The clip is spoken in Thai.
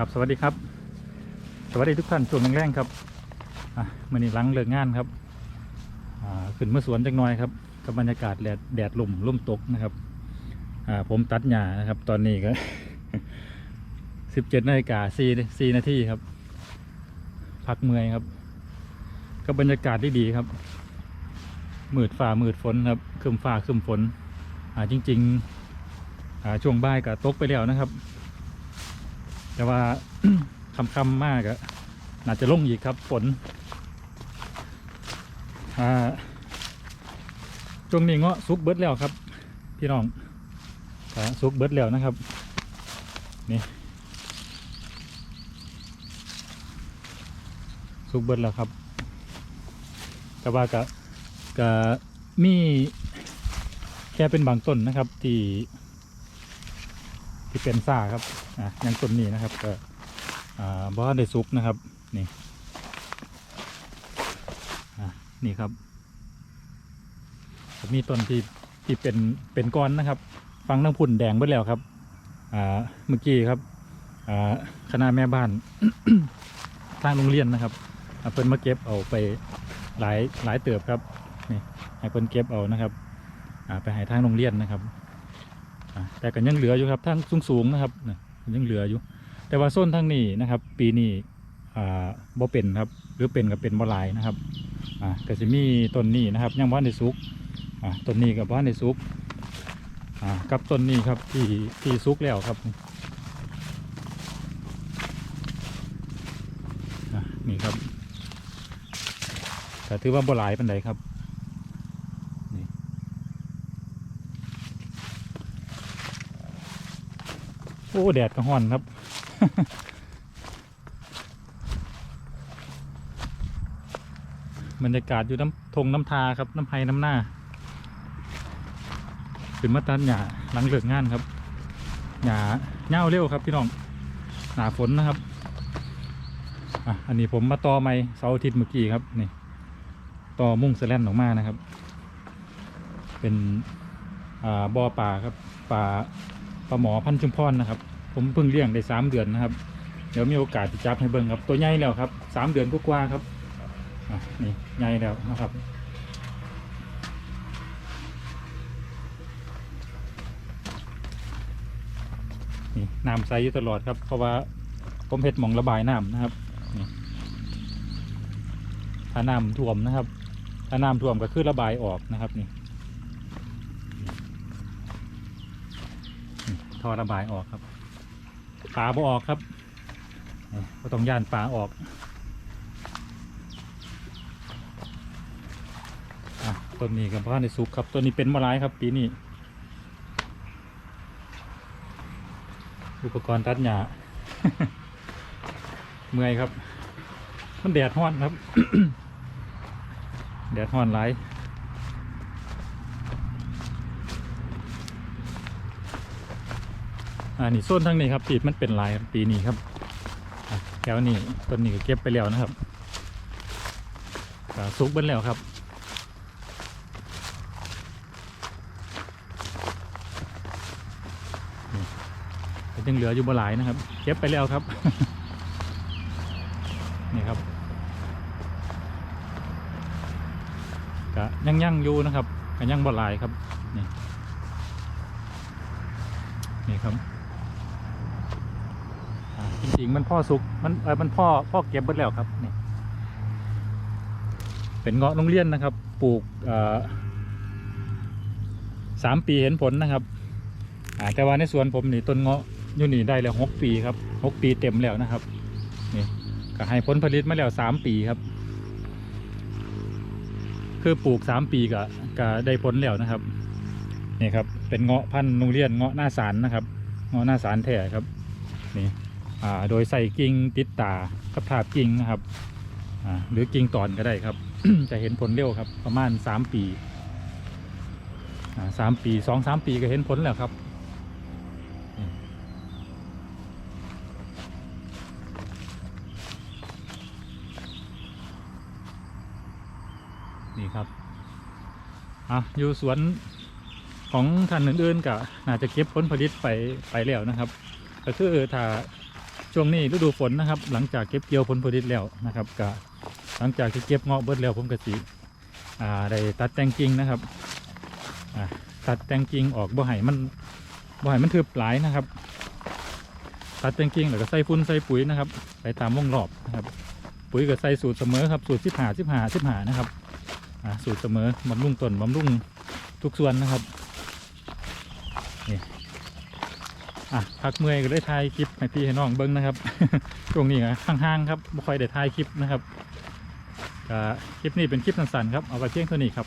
ครับสวัสดีครับ สวัสดีทุกท่านช่วงแรงๆครับมันนี่หลังเลิกงานครับอ่าขึ้นมาสวนจังน้อยครับกับบรรยากาศแดดแดดลมลมตกนะครับผมตัดหญ้านะครับ ตอนนี้ก็สิบเจ็ดนาฬิกาสี่สี่นาทีครับ พักเมื่อยครับก็บรรยากาศที่ดีครับมืดฝ่ามืดฝนครับครึมฟ้าครึมฝนจริง ๆช่วงบ่ายก็ตกไปแล้วนะครับ แต่ว่าคำคำๆมากอะน่าจะลงอีกครับฝนช่วงนี้เงาะซุกเบิดแล้วครับ พี่น้องซุกเบิดแล้วนะครับ นี่ซุกเบิดแล้วครับ แต่ว่าก็ก็มีแค่เป็นบางต้นนะครับที่ ที่เป็นซ่าครับอะยังต้นนี้นะครับก็อ่าบ้านได้ซุกนะครับนี่อะนี่ครับมีต้นที่ที่เป็นเป็นก้อนนะครับ ฟังทั้งพุ่นแดงเบิดแล้วครับอ่าเมื่อกี้ครับอ่าคณะแม่บ้านทางโรงเรียนนะครับอ่าเพิ่นมาเก็บเอาไปหลายหลายเติบครับนี่ให้เพิ่นเก็บเอานะครับไปให้ทางโรงเรียนนะครับ แต่ก็ยังเหลืออยู่ครับทั้งสูงๆนะครับยังเหลืออยู่ แต่ว่าโซนทั้งนี้นะครับ ปีนี้อ่าบ่เป็นครับหรือเป็นก็เป็นบ่ลายนะครับก็จะมีต้นนี้นะครับยังบ้านในซุกต้นนี้กับบ้านในซุกกับต้นนี้ครับที่ที่ซุกแล้วครับนี่ครับแต่ถือว่าบ่หลายปันใดครับ โอ้แดดก็ฮ้อนครับ บรรยากาศอยู่น้ำทงน้ำทาครับน้ำไผ่น้ำหน้าขึ้นมาตัดหญ้าหลังเลิกงานครับหญ้าเน่าเร็วครับพี่น้องหนาฝนนะครับอะอันนี้ผมมาต่อไม้เสาร์อาทิตย์เมื่อกี้ครับนี่ต่อมุ่งสแลนออกมานะครับ เป็นอ่าบ่อป่าครับป่า ปลาหมอพันชุมพรนะครับ ผมเพิ่งเลี้ยงได้สามเดือนนะครับ เดี๋ยวมีโอกาสจะจับให้เบิ่งครับ ตัวใหญ่แล้วครับสามเดือนกว่าครับนี่ใหญ่แล้วนะครับนี่น้ำใสอยู่ตลอดครับ เพราะว่าผมเห็ดหมองระบายน้ำนะครับนี่ถ้าน้ำท่วมนะครับ ถ้าน้ำท่วมก็คือระบายออกนะครับนี่ ท่อระบายออกครับปลาบ่ออกครับก็ต้องย่านปลาออกอะต้นนี้กับพ่อในสุกครับต้นนี้เป็นมะร้ายครับ ปีนี้อุปกรณ์ตัดหญ้าเมื่อยครับ มันแดดห้อนครับ แดดห้อนหลาย อ่านี่โซนทั้งนี้ครับปีดมันเป็นลายปีนี้ครับแถวนี้ต้นนี้ก็เก็บไปแล้วนะครับซุกเบิ้แล้วครับยังเหลืออยู่บ่หลายนะครับ เก็บไปแล้วครับ นี่ครับก็ยังยังอยู่นะครับก็ยังบ่หลายครับ นี่นี่ครับ จริงๆมันพ่อสุกมันเออมันพ่อพ่อเก็บเบิดแล้วครับนี่เป็นเงาะโรงเรียนนะครับ ปลูกสามปีเห็นผลนะครับแต่ว่าในสวนผมนี่ต้นเงาะอยู่นี่ได้แล้วหกปีครับหกปีเต็มแล้วนะครับนี่ก็ให้ผลผลิตมาแล้วสามปีครับ คือปลูกสามปีก็ก็ได้ผลแล้วนะครับนี่ครับเป็นเงาะพันธุ์โรงเรียนเงาะหน้าสารนะครับเงาะหน้าสารแท้ครับนี่ โดยใส่กิ่งติดตากับถาบกิ่งนะครับหรือกิ่งตอนก็ได้ครับ จะเห็นผลเร็วครับ ประมาณสามปีสามปีสองสามปีก็เห็นผลแล้วครับนี่นี่ครับอะอยู่สวนของท่านอื่นๆก็น่าจะเก็บผลผลิตไปไปแล้วนะครับ ก็คือถ้า ช่วงนี้ฤดูฝนนะครับ หลังจากเก็บเกี่ยวผลผลิตแล้วนะครับก็หลังจากที่เก็บเงาะเบิดแล้วผมก็สิอ่าได้ตัดแต่งกิ่งนะครับอ่าตัดแต่งกิ่งออกบ่ให้มันบ่ให้มันทึบหลายนะครับ ตัดแต่งกิ่งแล้วก็ใส่ฟุ้นใส่ปุ๋ยนะครับไปตามวงรอบนะครับ ปุ๋ยก็ใส่สูตรเสมอครับสูตรสิบหาสิบหาสิบหานะครับอ่าสูตรเสมอบำรุงต้นบำรุงทุกส่วนนะครับนี่ อะพักเมื่อยก็ได้ถ่ายคลิปให้พี่ให้น้องเบิ้งนะครับ ช่วงนี้ก็ห่างๆครับไม่ค่อยได้ถ่ายคลิปนะครับคลิปนี้เป็นคลิปสั้นๆครับเอาไปเพียงเท่านี้ครับ